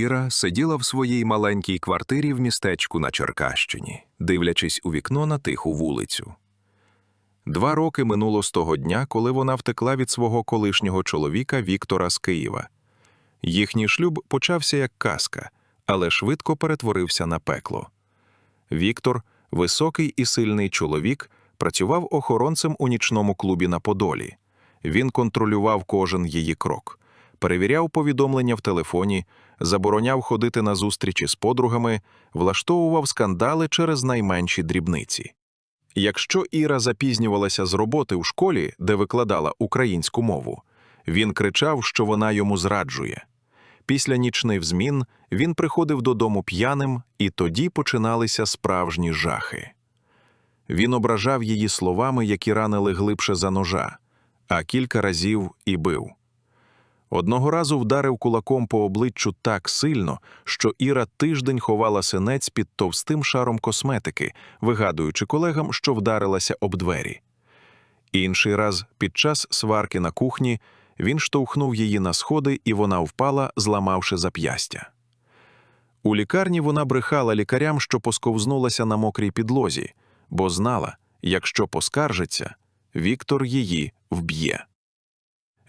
Іра сиділа в своїй маленькій квартирі в містечку на Черкащині, дивлячись у вікно на тиху вулицю. Два роки минуло з того дня, коли вона втекла від свого колишнього чоловіка Віктора з Києва. Їхній шлюб почався як казка, але швидко перетворився на пекло. Віктор, високий і сильний чоловік, працював охоронцем у нічному клубі на Подолі. Він контролював кожен її крок, перевіряв повідомлення в телефоні, забороняв ходити на зустрічі з подругами, влаштовував скандали через найменші дрібниці. Якщо Іра запізнювалася з роботи у школі, де викладала українську мову, він кричав, що вона йому зраджує. Після нічних змін він приходив додому п'яним, і тоді починалися справжні жахи. Він ображав її словами, які ранили глибше за ножа, а кілька разів і бив. Одного разу вдарив кулаком по обличчю так сильно, що Іра тиждень ховала синець під товстим шаром косметики, вигадуючи колегам, що вдарилася об двері. Інший раз, під час сварки на кухні, він штовхнув її на сходи, і вона впала, зламавши зап'ястя. У лікарні вона брехала лікарям, що посковзнулася на мокрій підлозі, бо знала, якщо поскаржиться, Віктор її вб'є.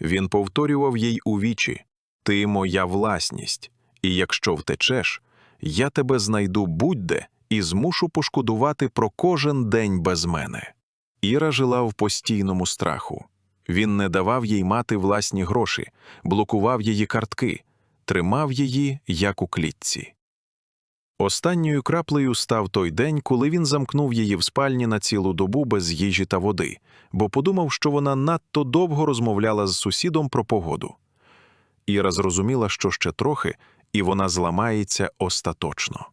Він повторював їй у вічі Ти моя власність, і якщо втечеш, я тебе знайду будь-де і змушу пошкодувати про кожен день без мене. Іра жила в постійному страху. Він не давав їй мати власні гроші, блокував її картки, тримав її, як у клітці. Останньою краплею став той день, коли він замкнув її в спальні на цілу добу без їжі та води, бо подумав, що вона надто довго розмовляла з сусідом про погоду. Іра зрозуміла, що ще трохи, і вона зламається остаточно.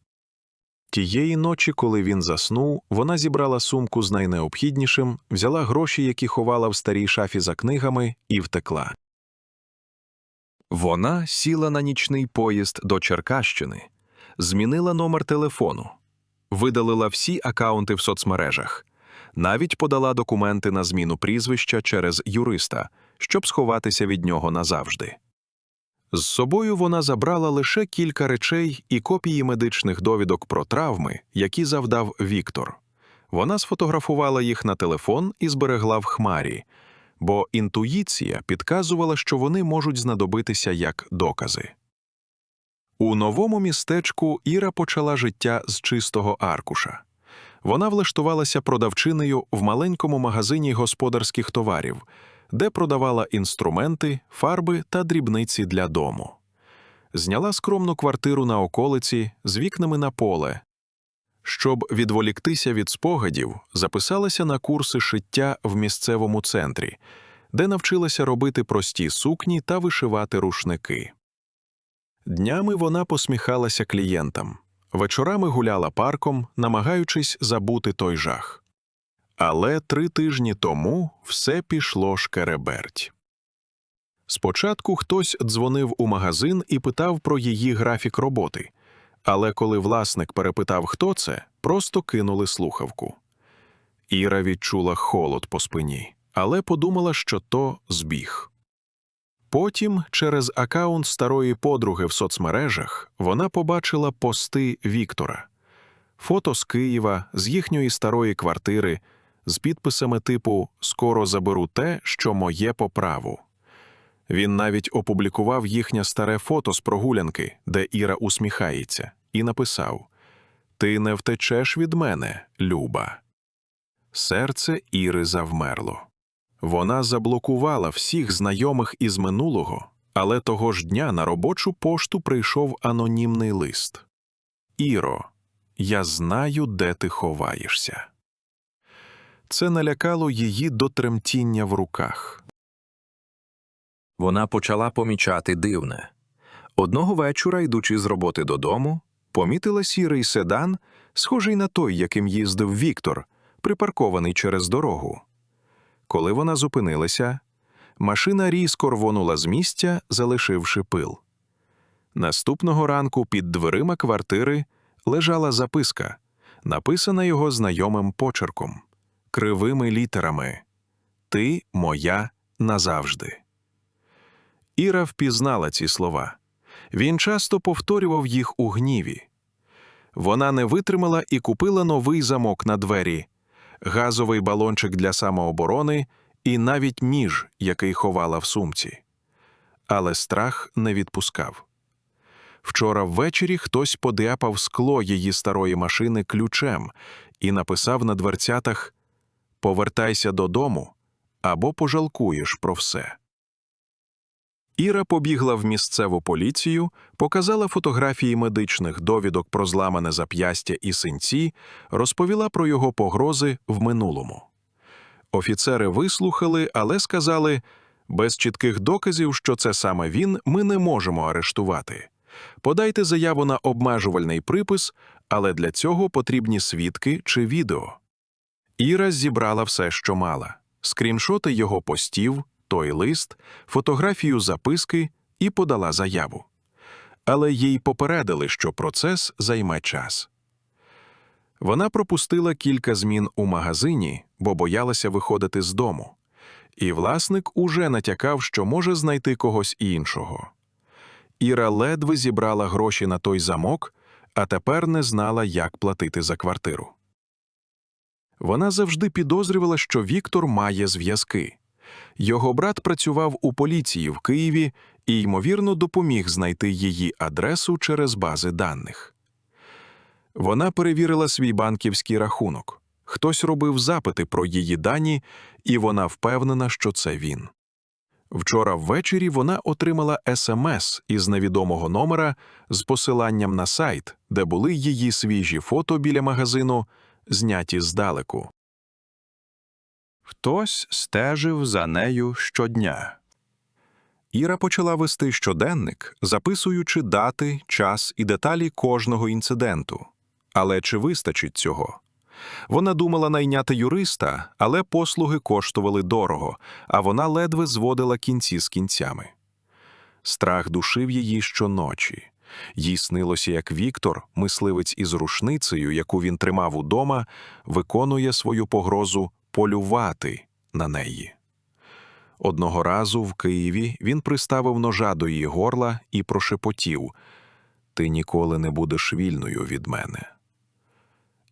Тієї ночі, коли він заснув, вона зібрала сумку з найнеобхіднішим, взяла гроші, які ховала в старій шафі за книгами, і втекла. Вона сіла на нічний поїзд до Черкащини, змінила номер телефону, видалила всі акаунти в соцмережах, навіть подала документи на зміну прізвища через юриста, щоб сховатися від нього назавжди. З собою вона забрала лише кілька речей і копії медичних довідок про травми, які завдав Віктор. Вона сфотографувала їх на телефон і зберегла в хмарі, бо інтуїція підказувала, що вони можуть знадобитися як докази. У новому містечку Іра почала життя з чистого аркуша. Вона влаштувалася продавчинею в маленькому магазині господарських товарів, де продавала інструменти, фарби та дрібниці для дому. Зняла скромну квартиру на околиці з вікнами на поле. Щоб відволіктися від спогадів, записалася на курси шиття в місцевому центрі, де навчилася робити прості сукні та вишивати рушники. Днями вона посміхалася клієнтам, вечорами гуляла парком, намагаючись забути той жах. Але три тижні тому все пішло шкереберть. Спочатку хтось дзвонив у магазин і питав про її графік роботи, але коли власник перепитав, хто це, просто кинули слухавку. Іра відчула холод по спині, але подумала, що то збіг. Потім, через акаунт старої подруги в соцмережах, вона побачила пости Віктора, фото з Києва, з їхньої старої квартири, з підписами типу Скоро заберу те, що моє по праву. Він навіть опублікував їхнє старе фото з прогулянки, де Іра усміхається, і написав: Ти не втечеш від мене, Люба. Серце Іри завмерло. Вона заблокувала всіх знайомих із минулого, але того ж дня на робочу пошту прийшов анонімний лист. Іро, я знаю, де ти ховаєшся. Це налякало її до тремтіння в руках. Вона почала помічати дивне. Одного вечора, йдучи з роботи додому, помітила сірий седан, схожий на той, яким їздив Віктор, припаркований через дорогу. Коли вона зупинилася, машина різко рвонула з місця, залишивши пил. Наступного ранку під дверима квартири лежала записка, написана його знайомим почерком, кривими літерами Ти моя назавжди. Іра впізнала ці слова. Він часто повторював їх у гніві. Вона не витримала і купила новий замок на двері, газовий балончик для самооборони і навіть ніж, який ховала в сумці. Але страх не відпускав. Вчора ввечері хтось подяпав скло її старої машини ключем і написав на дверцятах Повертайся додому або пожалкуєш про все. Іра побігла в місцеву поліцію, показала фотографії медичних довідок про зламане зап'ястя і синці, розповіла про його погрози в минулому. Офіцери вислухали, але сказали без чітких доказів, що це саме він, ми не можемо арештувати. Подайте заяву на обмежувальний припис, але для цього потрібні свідки чи відео. Іра зібрала все, що мала: скріншоти його постів, той лист, фотографію записки і подала заяву. Але їй попередили, що процес займе час. Вона пропустила кілька змін у магазині, бо боялася виходити з дому, і власник уже натякав, що може знайти когось іншого. Іра ледве зібрала гроші на той замок, а тепер не знала, як платити за квартиру. Вона завжди підозрювала, що Віктор має зв'язки. Його брат працював у поліції в Києві і, ймовірно, допоміг знайти її адресу через бази даних. Вона перевірила свій банківський рахунок. Хтось робив запити про її дані, і вона впевнена, що це він. Вчора ввечері вона отримала смс із невідомого номера з посиланням на сайт, де були її свіжі фото біля магазину, зняті здалеку. Хтось стежив за нею щодня. Іра почала вести щоденник, записуючи дати, час і деталі кожного інциденту. Але чи вистачить цього? Вона думала найняти юриста, але послуги коштували дорого, а вона ледве зводила кінці з кінцями. Страх душив її щоночі. Їй снилося, як Віктор, мисливець із рушницею, яку він тримав удома, виконує свою погрозу полювати на неї. Одного разу в Києві він приставив ножа до її горла і прошепотів Ти ніколи не будеш вільною від мене.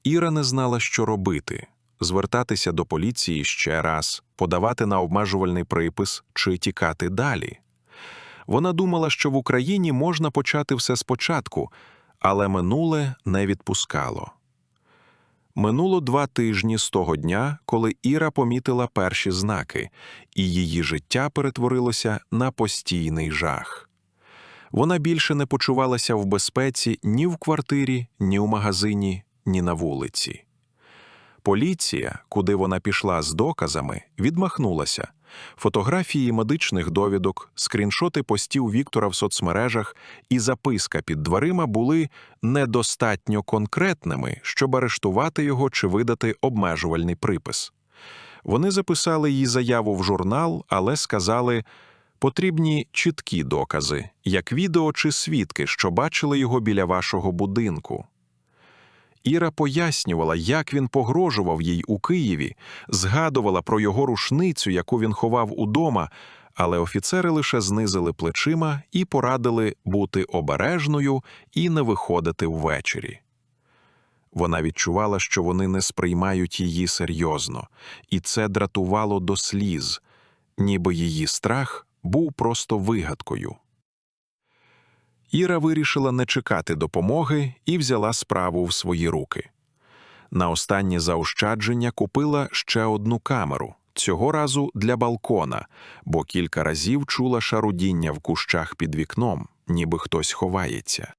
Іра не знала, що робити звертатися до поліції ще раз, подавати на обмежувальний припис чи тікати далі. Вона думала, що в Україні можна почати все спочатку, але минуле не відпускало. Минуло два тижні з того дня, коли Іра помітила перші знаки, і її життя перетворилося на постійний жах. Вона більше не почувалася в безпеці ні в квартирі, ні в магазині, ні на вулиці. Поліція, куди вона пішла з доказами, відмахнулася. Фотографії медичних довідок, скріншоти постів Віктора в соцмережах і записка під дверима були недостатньо конкретними, щоб арештувати його чи видати обмежувальний припис. Вони записали їй заяву в журнал, але сказали, потрібні чіткі докази, як відео чи свідки, що бачили його біля вашого будинку. Іра пояснювала, як він погрожував їй у Києві, згадувала про його рушницю, яку він ховав удома, але офіцери лише знизили плечима і порадили бути обережною і не виходити ввечері. Вона відчувала, що вони не сприймають її серйозно, і це дратувало до сліз, ніби її страх був просто вигадкою. Іра вирішила не чекати допомоги і взяла справу в свої руки. На останнє заощадження купила ще одну камеру, цього разу для балкона, бо кілька разів чула шарудіння в кущах під вікном, ніби хтось ховається.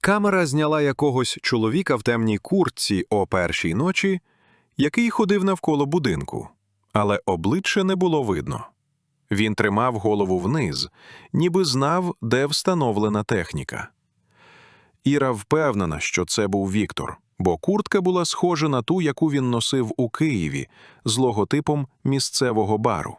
Камера зняла якогось чоловіка в темній куртці о першій ночі, який ходив навколо будинку, але обличчя не було видно. Він тримав голову вниз, ніби знав, де встановлена техніка. Іра впевнена, що це був Віктор, бо куртка була схожа на ту, яку він носив у Києві з логотипом місцевого бару.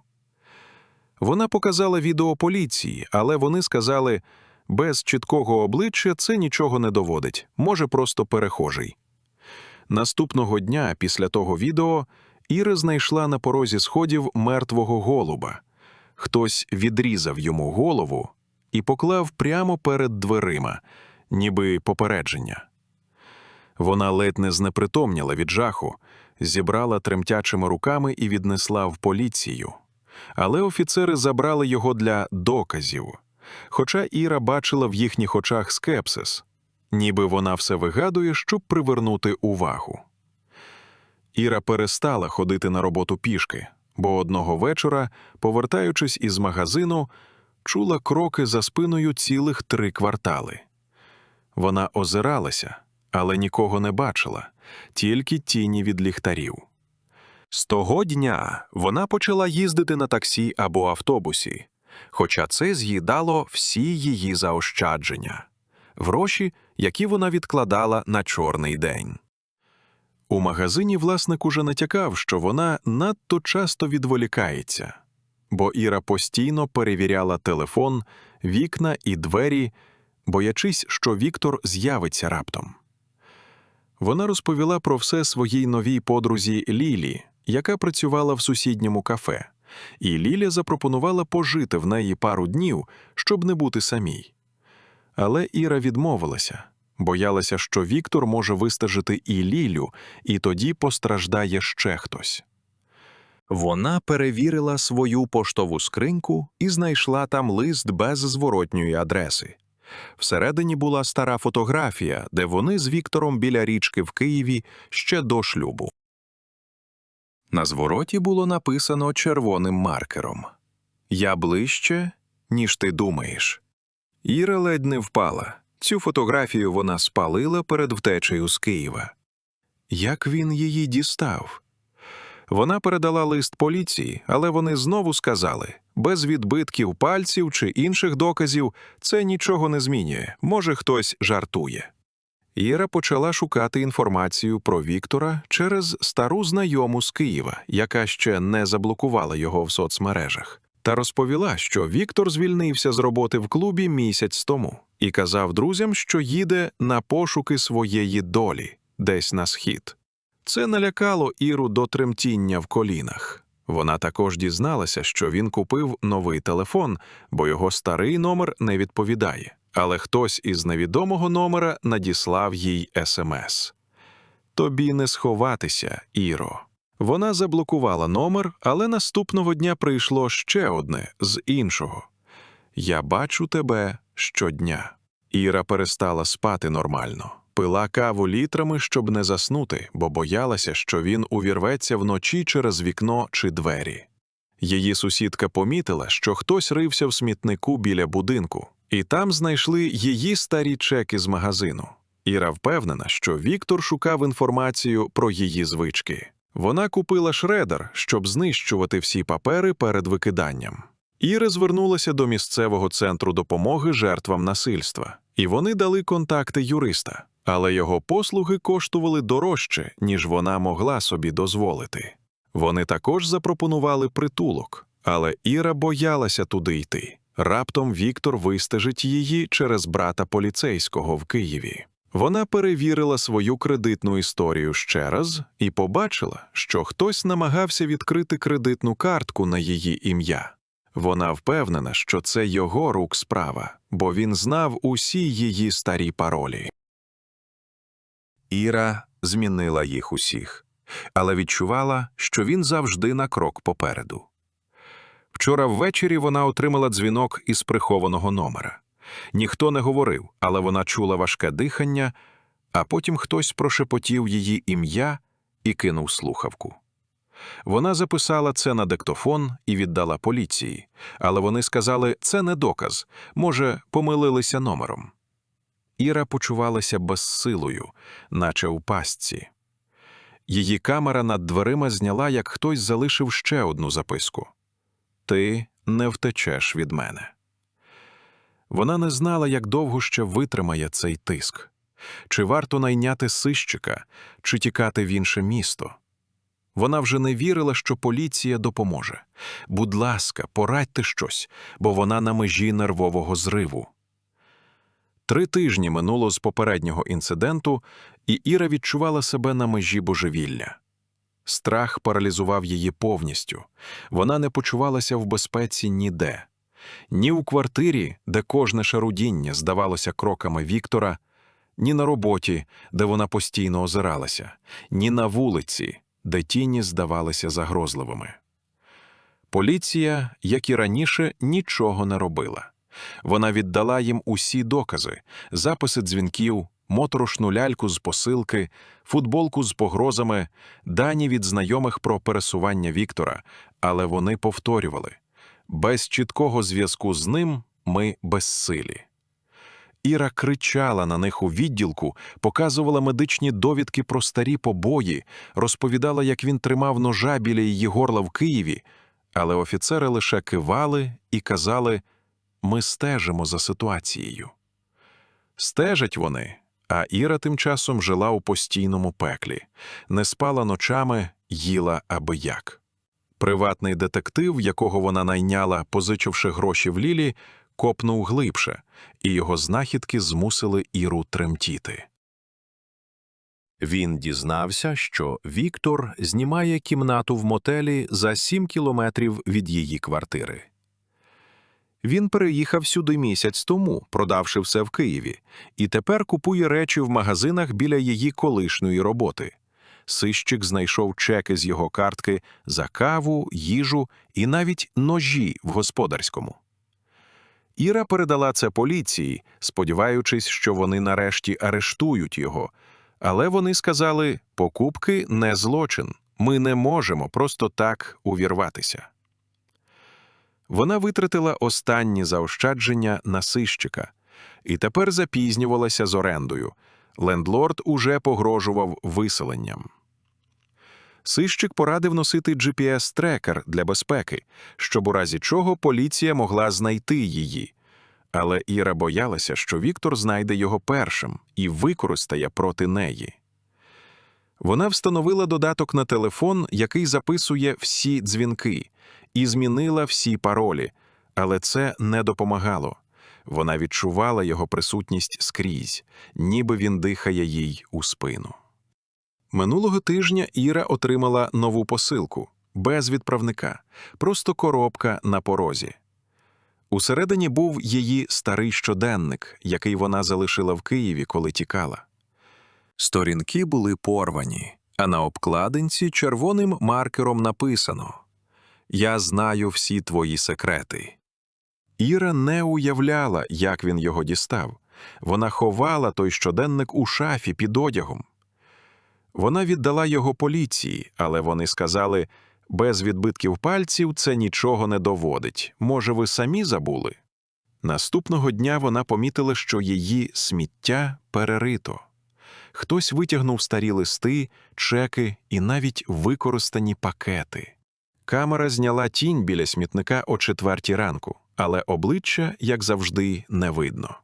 Вона показала відео поліції, але вони сказали, без чіткого обличчя це нічого не доводить, може, просто перехожий. Наступного дня після того відео Іра знайшла на порозі сходів мертвого голуба. Хтось відрізав йому голову і поклав прямо перед дверима, ніби попередження. Вона ледь не знепритомніла від жаху, зібрала тремтячими руками і віднесла в поліцію. Але офіцери забрали його для доказів. Хоча Іра бачила в їхніх очах скепсис, ніби вона все вигадує, щоб привернути увагу. Іра перестала ходити на роботу пішки, бо одного вечора, повертаючись із магазину, чула кроки за спиною цілих три квартали. Вона озиралася, але нікого не бачила, тільки тіні від ліхтарів. З того дня вона почала їздити на таксі або автобусі, хоча це з'їдало всі її заощадження, гроші, які вона відкладала на чорний день. У магазині власник уже натякав, що вона надто часто відволікається, бо Іра постійно перевіряла телефон, вікна і двері, боячись, що Віктор з'явиться раптом. Вона розповіла про все своїй новій подрузі Лілі, яка працювала в сусідньому кафе, і Ліля запропонувала пожити в неї пару днів, щоб не бути самій. Але Іра відмовилася, боялася, що Віктор може вистежити і Лілю, і тоді постраждає ще хтось. Вона перевірила свою поштову скриньку і знайшла там лист без зворотньої адреси. Всередині була стара фотографія, де вони з Віктором біля річки в Києві ще до шлюбу. На звороті було написано червоним маркером Я ближче, ніж ти думаєш. Іра ледь не впала. Цю фотографію вона спалила перед втечею з Києва. Як він її дістав? Вона передала лист поліції, але вони знову сказали без відбитків пальців чи інших доказів це нічого не змінює, може, хтось жартує. Іра почала шукати інформацію про Віктора через стару знайому з Києва, яка ще не заблокувала його в соцмережах, та розповіла, що Віктор звільнився з роботи в клубі місяць тому і казав друзям, що їде на пошуки своєї долі десь на схід. Це налякало Іру до тремтіння в колінах. Вона також дізналася, що він купив новий телефон, бо його старий номер не відповідає, але хтось із невідомого номера надіслав їй смс. Тобі не сховатися, Іро. Вона заблокувала номер, але наступного дня прийшло ще одне з іншого. Я бачу тебе щодня. Іра перестала спати нормально. Пила каву літрами, щоб не заснути, бо боялася, що він увірветься вночі через вікно чи двері. Її сусідка помітила, що хтось рився в смітнику біля будинку, і там знайшли її старі чеки з магазину. Іра впевнена, що Віктор шукав інформацію про її звички. Вона купила шредер, щоб знищувати всі папери перед викиданням. Іра звернулася до місцевого центру допомоги жертвам насильства, і вони дали контакти юриста, але його послуги коштували дорожче, ніж вона могла собі дозволити. Вони також запропонували притулок, але Іра боялася туди йти. Раптом Віктор вистежить її через брата поліцейського в Києві. Вона перевірила свою кредитну історію ще раз і побачила, що хтось намагався відкрити кредитну картку на її ім'я. Вона впевнена, що це його рук справа, бо він знав усі її старі паролі. Іра змінила їх усіх, але відчувала, що він завжди на крок попереду. Вчора ввечері вона отримала дзвінок із прихованого номера. Ніхто не говорив, але вона чула важке дихання, а потім хтось прошепотів її ім'я і кинув слухавку. Вона записала це на диктофон і віддала поліції, але вони сказали, це не доказ, може, помилилися номером. Іра почувалася безсилою, наче у пастці. Її камера над дверима зняла, як хтось залишив ще одну записку Ти не втечеш від мене. Вона не знала, як довго ще витримає цей тиск, чи варто найняти сищика, чи тікати в інше місто. Вона вже не вірила, що поліція допоможе. Будь ласка, порадьте щось, бо вона на межі нервового зриву. Три тижні минуло з попереднього інциденту, і Іра відчувала себе на межі божевілля. Страх паралізував її повністю. Вона не почувалася в безпеці ніде. Ні у квартирі, де кожне шарудіння здавалося кроками Віктора, ні на роботі, де вона постійно озиралася, ні на вулиці, де тіні здавалися загрозливими. Поліція, як і раніше, нічого не робила. Вона віддала їм усі докази, записи дзвінків, моторошну ляльку з посилки, футболку з погрозами, дані від знайомих про пересування Віктора, але вони повторювали без чіткого зв'язку з ним ми безсилі. Іра кричала на них у відділку, показувала медичні довідки про старі побої, розповідала, як він тримав ножа біля її горла в Києві, але офіцери лише кивали і казали ми стежимо за ситуацією. Стежать вони, а Іра тим часом жила у постійному пеклі, не спала ночами, їла аби як. Приватний детектив, якого вона найняла, позичивши гроші в Лілі, копнув глибше, і його знахідки змусили Іру тремтіти. Він дізнався, що Віктор знімає кімнату в мотелі за сім кілометрів від її квартири. Він переїхав сюди місяць тому, продавши все в Києві, і тепер купує речі в магазинах біля її колишньої роботи. Сищик знайшов чеки з його картки за каву, їжу і навіть ножі в господарському. Іра передала це поліції, сподіваючись, що вони нарешті арештують його. Але вони сказали: покупки не злочин, ми не можемо просто так увірватися. Вона витратила останні заощадження на сищика і тепер запізнювалася з орендою. Лендлорд уже погрожував виселенням. Сищик порадив носити GPS-трекер для безпеки, щоб у разі чого поліція могла знайти її. Але Іра боялася, що Віктор знайде його першим і використає проти неї. Вона встановила додаток на телефон, який записує всі дзвінки, і змінила всі паролі, але це не допомагало. Вона відчувала його присутність скрізь, ніби він дихає їй у спину. Минулого тижня Іра отримала нову посилку без відправника, просто коробка на порозі. Усередині був її старий щоденник, який вона залишила в Києві, коли тікала. Сторінки були порвані, а на обкладинці червоним маркером написано Я знаю всі твої секрети. Іра не уявляла, як він його дістав. Вона ховала той щоденник у шафі під одягом. Вона віддала його поліції, але вони сказали без відбитків пальців це нічого не доводить. Може, ви самі забули? Наступного дня вона помітила, що її сміття перерито. Хтось витягнув старі листи, чеки і навіть використані пакети. Камера зняла тінь біля смітника о четвертій ранку, але обличчя, як завжди, не видно.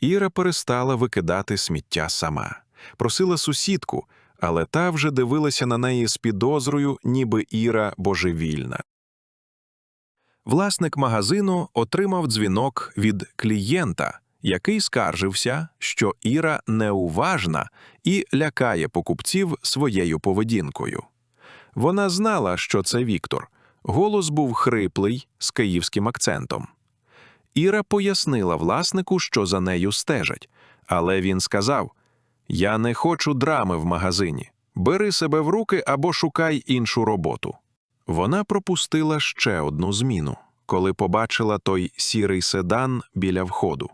Іра перестала викидати сміття сама, просила сусідку, але та вже дивилася на неї з підозрою, ніби Іра божевільна. Власник магазину отримав дзвінок від клієнта, який скаржився, що Іра неуважна і лякає покупців своєю поведінкою. Вона знала, що це Віктор. Голос був хриплий з київським акцентом. Іра пояснила власнику, що за нею стежать, але він сказав: Я не хочу драми в магазині. Бери себе в руки або шукай іншу роботу. Вона пропустила ще одну зміну, коли побачила той сірий седан біля входу.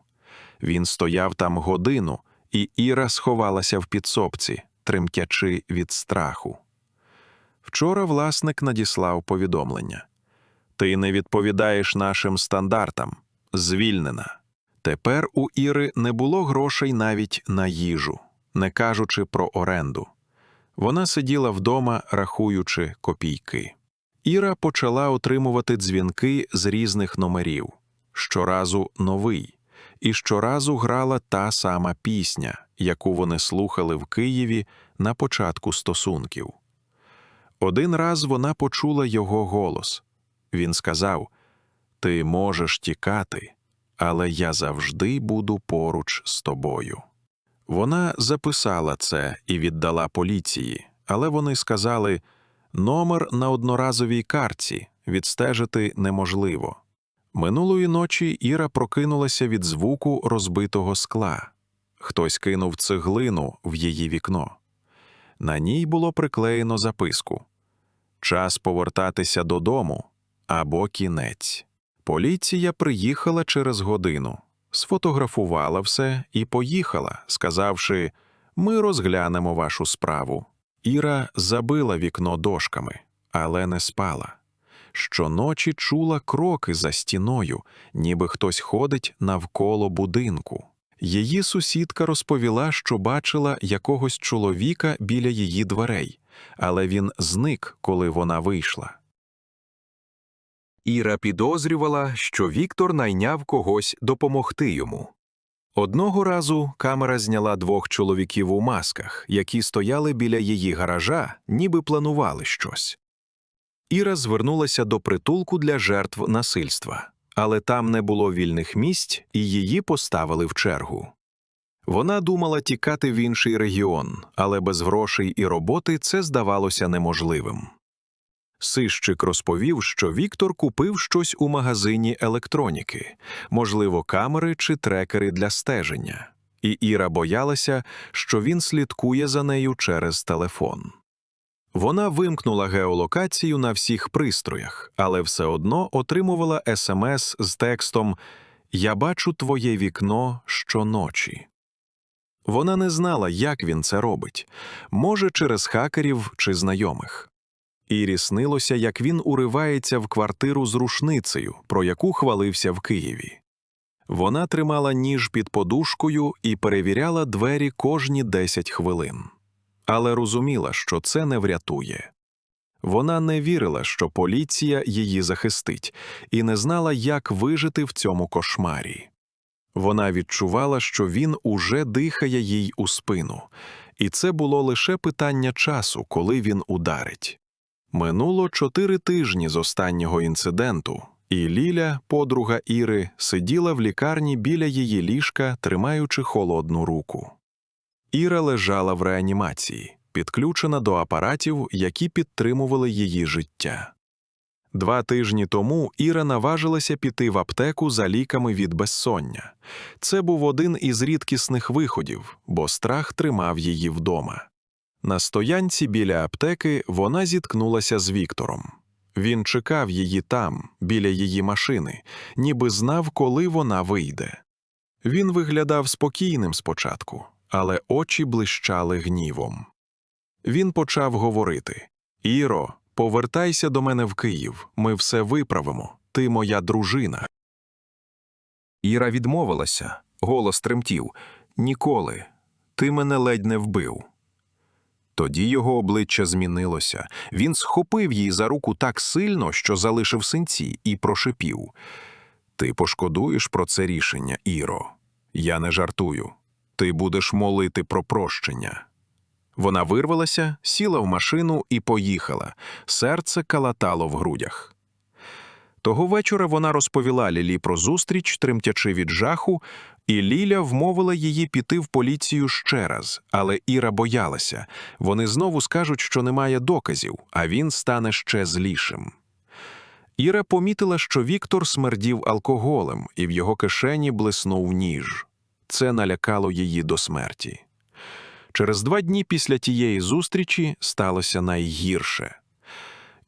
Він стояв там годину, і Іра сховалася в підсобці, тремтячи від страху. Вчора власник надіслав повідомлення: Ти не відповідаєш нашим стандартам. Звільнена. Тепер у Іри не було грошей навіть на їжу, не кажучи про оренду. Вона сиділа вдома, рахуючи копійки. Іра почала отримувати дзвінки з різних номерів, щоразу новий, і щоразу грала та сама пісня, яку вони слухали в Києві на початку стосунків. Один раз вона почула його голос. Він сказав: Ти можеш тікати, але я завжди буду поруч з тобою. Вона записала це і віддала поліції, але вони сказали номер на одноразовій картці відстежити неможливо. Минулої ночі Іра прокинулася від звуку розбитого скла. Хтось кинув цеглину в її вікно. На ній було приклеєно записку Час повертатися додому або кінець. Поліція приїхала через годину, сфотографувала все і поїхала, сказавши Ми розглянемо вашу справу. Іра забила вікно дошками, але не спала. Щоночі чула кроки за стіною, ніби хтось ходить навколо будинку. Її сусідка розповіла, що бачила якогось чоловіка біля її дверей, але він зник, коли вона вийшла. Іра підозрювала, що Віктор найняв когось допомогти йому. Одного разу камера зняла двох чоловіків у масках, які стояли біля її гаража, ніби планували щось. Іра звернулася до притулку для жертв насильства, але там не було вільних місць, і її поставили в чергу. Вона думала тікати в інший регіон, але без грошей і роботи це здавалося неможливим. Сищик розповів, що Віктор купив щось у магазині електроніки, можливо, камери чи трекери для стеження, і Іра боялася, що він слідкує за нею через телефон. Вона вимкнула геолокацію на всіх пристроях, але все одно отримувала смс з текстом Я бачу твоє вікно щоночі. Вона не знала, як він це робить, може, через хакерів чи знайомих. Ірі снилося, як він уривається в квартиру з рушницею, про яку хвалився в Києві. Вона тримала ніж під подушкою і перевіряла двері кожні 10 хвилин. Але розуміла, що це не врятує. Вона не вірила, що поліція її захистить, і не знала, як вижити в цьому кошмарі. Вона відчувала, що він уже дихає їй у спину, і це було лише питання часу, коли він ударить. Минуло чотири тижні з останнього інциденту, і Ліля, подруга Іри, сиділа в лікарні біля її ліжка, тримаючи холодну руку. Іра лежала в реанімації, підключена до апаратів, які підтримували її життя. Два тижні тому Іра наважилася піти в аптеку за ліками від безсоння. Це був один із рідкісних виходів, бо страх тримав її вдома. На стоянці біля аптеки вона зіткнулася з Віктором. Він чекав її там, біля її машини, ніби знав, коли вона вийде. Він виглядав спокійним спочатку, але очі блищали гнівом. Він почав говорити Іро, повертайся до мене в Київ, ми все виправимо, ти моя дружина. Іра відмовилася, голос тремтів Ніколи, ти мене ледь не вбив. Тоді його обличчя змінилося. Він схопив її за руку так сильно, що залишив синці, і прошепів Ти пошкодуєш про це рішення, Іро. Я не жартую. Ти будеш молити про прощення. Вона вирвалася, сіла в машину і поїхала. Серце калатало в грудях. Того вечора вона розповіла Лілі про зустріч, тремтячи від жаху, і Ліля вмовила її піти в поліцію ще раз, але Іра боялася. Вони знову скажуть, що немає доказів, а він стане ще злішим. Іра помітила, що Віктор смердів алкоголем, і в його кишені блиснув ніж. Це налякало її до смерті. Через два дні після тієї зустрічі сталося найгірше.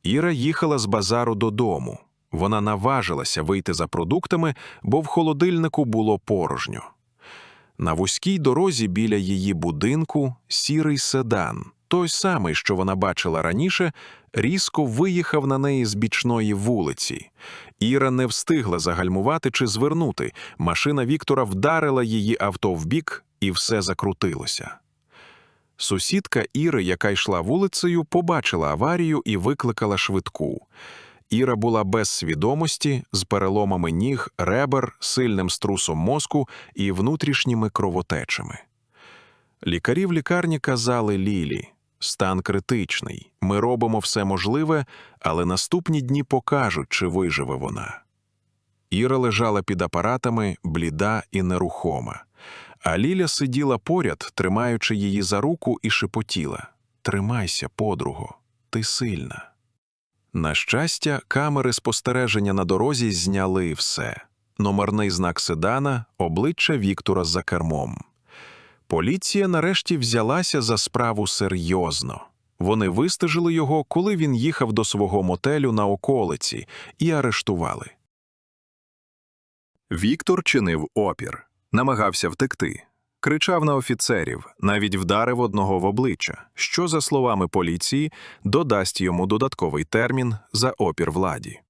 Іра їхала з базару додому. Вона наважилася вийти за продуктами, бо в холодильнику було порожньо. На вузькій дорозі біля її будинку сірий седан, той самий, що вона бачила раніше, різко виїхав на неї з бічної вулиці. Іра не встигла загальмувати чи звернути. Машина Віктора вдарила її авто вбік, і все закрутилося. Сусідка Іри, яка йшла вулицею, побачила аварію і викликала швидку. Іра була без свідомості, з переломами ніг, ребер, сильним струсом мозку і внутрішніми кровотечами. Лікарі в лікарні казали Лілі стан критичний, ми робимо все можливе, але наступні дні покажуть, чи виживе вона. Іра лежала під апаратами, бліда і нерухома, а Ліля сиділа поряд, тримаючи її за руку, і шепотіла Тримайся, подруго, ти сильна. На щастя, камери спостереження на дорозі зняли все: номерний знак седана, обличчя Віктора за кермом. Поліція нарешті взялася за справу серйозно. Вони вистежили його, коли він їхав до свого мотелю на околиці, і арештували. Віктор чинив опір, намагався втекти, кричав на офіцерів, навіть вдарив одного в обличчя, що, за словами поліції, додасть йому додатковий термін за опір владі.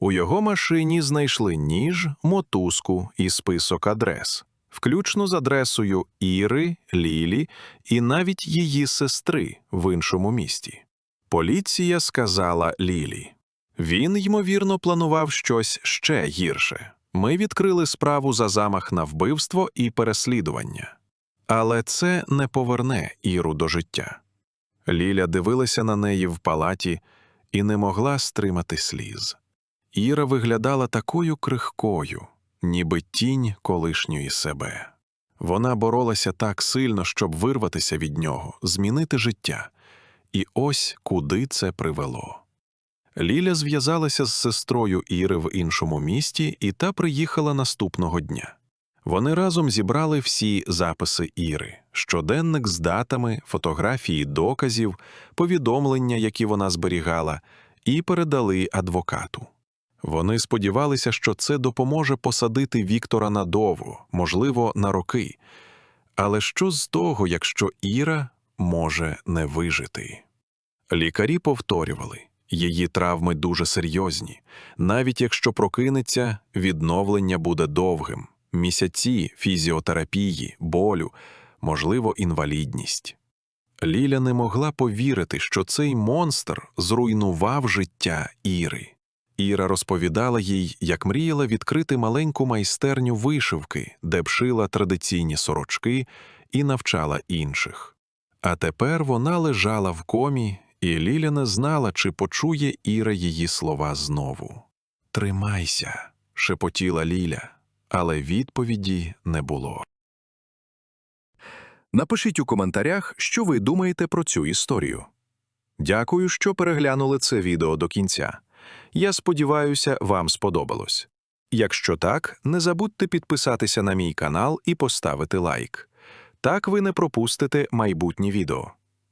У його машині знайшли ніж, мотузку і список адрес, включно з адресою Іри, Лілі і навіть її сестри в іншому місті. Поліція сказала Лілі. Він, ймовірно, планував щось ще гірше. Ми відкрили справу за замах на вбивство і переслідування. Але це не поверне Іру до життя. Ліля дивилася на неї в палаті і не могла стримати сліз. Іра виглядала такою крихкою, ніби тінь колишньої себе. Вона боролася так сильно, щоб вирватися від нього, змінити життя. І ось куди це привело. Ліля зв'язалася з сестрою Іри в іншому місті, і та приїхала наступного дня. Вони разом зібрали всі записи Іри, щоденник з датами, фотографії доказів, повідомлення, які вона зберігала, і передали адвокату. Вони сподівалися, що це допоможе посадити Віктора надовго, можливо, на роки. Але що з того, якщо Іра може не вижити? Лікарі повторювали, її травми дуже серйозні. Навіть якщо прокинеться, відновлення буде довгим. Місяці фізіотерапії, болю, можливо, інвалідність. Ліля не могла повірити, що цей монстр зруйнував життя Іри. Іра розповідала їй, як мріяла відкрити маленьку майстерню вишивки, де б шила традиційні сорочки і навчала інших. А тепер вона лежала в комі, і Ліля не знала, чи почує Іра її слова знову. Тримайся, шепотіла Ліля, але відповіді не було. Напишіть у коментарях, що ви думаєте про цю історію. Дякую, що переглянули це відео до кінця. Я сподіваюся, вам сподобалось. Якщо так, не забудьте підписатися на мій канал і поставити лайк. Так ви не пропустите майбутні відео.